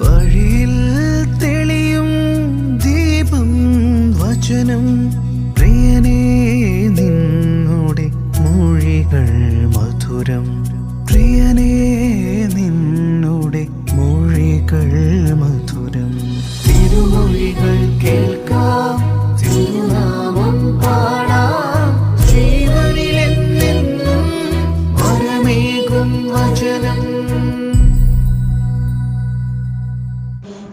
വഴിയിൽ തെളിയും ദീപം വചനം പ്രിയനേ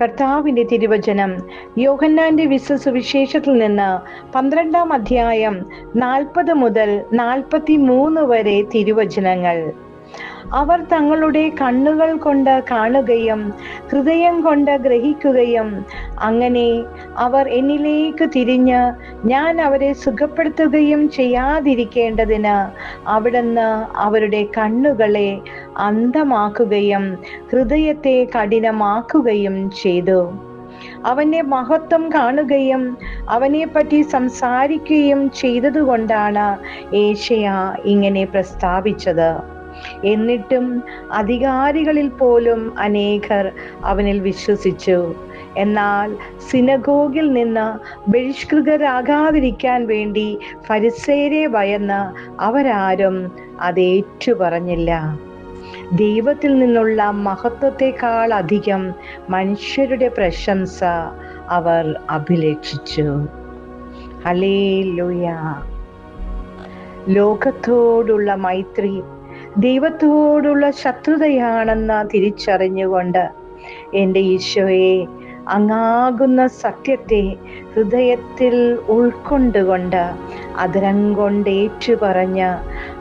കർത്താവിന്റെ തിരുവചനം. യോഹന്നാന്റെ വിശ്വസുവിശേഷത്തിൽ നിന്ന് പന്ത്രണ്ടാം അധ്യായം നാൽപ്പത് മുതൽ നാൽപ്പത്തി മൂന്ന് വരെ തിരുവചനങ്ങൾ. അവർ തങ്ങളുടെ കണ്ണുകൾ കൊണ്ട് കാണുകയും ഹൃദയം കൊണ്ട് ഗ്രഹിക്കുകയും അങ്ങനെ അവർ എന്നിലേക്ക് തിരിഞ്ഞ് ഞാൻ അവരെ സുഖപ്പെടുത്തുകയും ചെയ്യാതിരിക്കേണ്ടതിന് അവിടുന്ന് അവരുടെ കണ്ണുകളെ അന്ധമാക്കുകയും ഹൃദയത്തെ കഠിനമാക്കുകയും ചെയ്തു. അവന്റെ മഹത്വം കാണുകയും അവനെ പറ്റി സംസാരിക്കുകയും ചെയ്തതുകൊണ്ടാണ് ഏഷ്യ ഇങ്ങനെ പ്രസ്താവിച്ചത്. എന്നിട്ടും അധികാരികളിൽ പോലും അനേകർ അവനിൽ വിശ്വസിച്ചു. എന്നാൽ സിനഗോഗിൽ നിന്ന് ബഹിഷ്കൃതരാകാതിരിക്കാൻ വേണ്ടി ഫരിസേരെ ഭയന്ന് അവരാരും അതേറ്റു ഏറ്റുപറഞ്ഞില്ല. ദൈവത്തിൽ നിന്നുള്ള മഹത്വത്തെക്കാൾ അധികം മനുഷ്യരുടെ പ്രശംസ അവർ അഭിലഷിച്ചു. ലോയ ലോകത്തോടുള്ള മൈത്രി ദൈവത്തോടുള്ള ശത്രുതയാണെന്ന് തിരിച്ചറിഞ്ഞുകൊണ്ട് എന്റെ ഈശോയെ അങ്ങാകുന്ന സത്യത്തെ ഹൃദയത്തിൽ ഉൾക്കൊണ്ടുകൊണ്ട് അതിരം കൊണ്ട്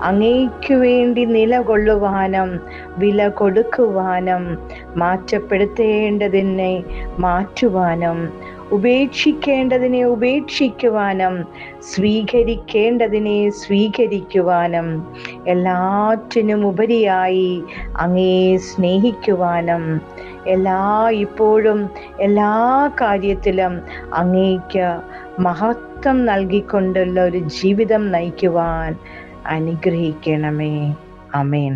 അങ്ങേക്കു വേണ്ടി നിലകൊള്ളുവാനും വില കൊടുക്കുവാനും മാറ്റപ്പെടുത്തേണ്ടതിനെ മാറ്റുവാനും ഉപേക്ഷിക്കേണ്ടതിനെ ഉപേക്ഷിക്കുവാനും സ്വീകരിക്കേണ്ടതിനെ സ്വീകരിക്കുവാനും എല്ലാറ്റിനും ഉപരിയായി അങ്ങേ സ്നേഹിക്കുവാനും എല്ലാ ഇപ്പോഴും എല്ലാ കാര്യത്തിലും അങ്ങേക്ക് മഹത്വം നൽകിക്കൊണ്ടുള്ള ഒരു ജീവിതം നയിക്കുവാൻ അനുഗ്രഹിക്കണമേ. അമേൻ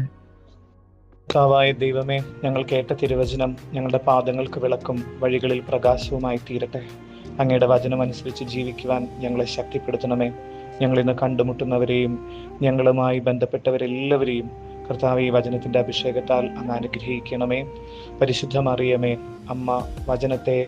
കർത്താവായ ദൈവമേ ഞങ്ങൾ കേട്ട തിരുവചനം ഞങ്ങളുടെ പാദങ്ങൾക്ക് വിളക്കും വഴികളിൽ പ്രകാശവുമായി തീരട്ടെ. അങ്ങയുടെ വചനം അനുസരിച്ച് ജീവിക്കുവാൻ ഞങ്ങളെ ശക്തിപ്പെടുത്തണമേ. ഞങ്ങൾ ഇന്ന് കണ്ടുമുട്ടുന്നവരെയും ഞങ്ങളുമായി ബന്ധപ്പെട്ടവരെല്ലാവരെയും കർത്താവ് ഈ വചനത്തിന്റെ അഭിഷേകത്താൽ അങ്ങ് അനുഗ്രഹിക്കണമേ. പരിശുദ്ധമറിയമേ അമ്മ വചനത്തെ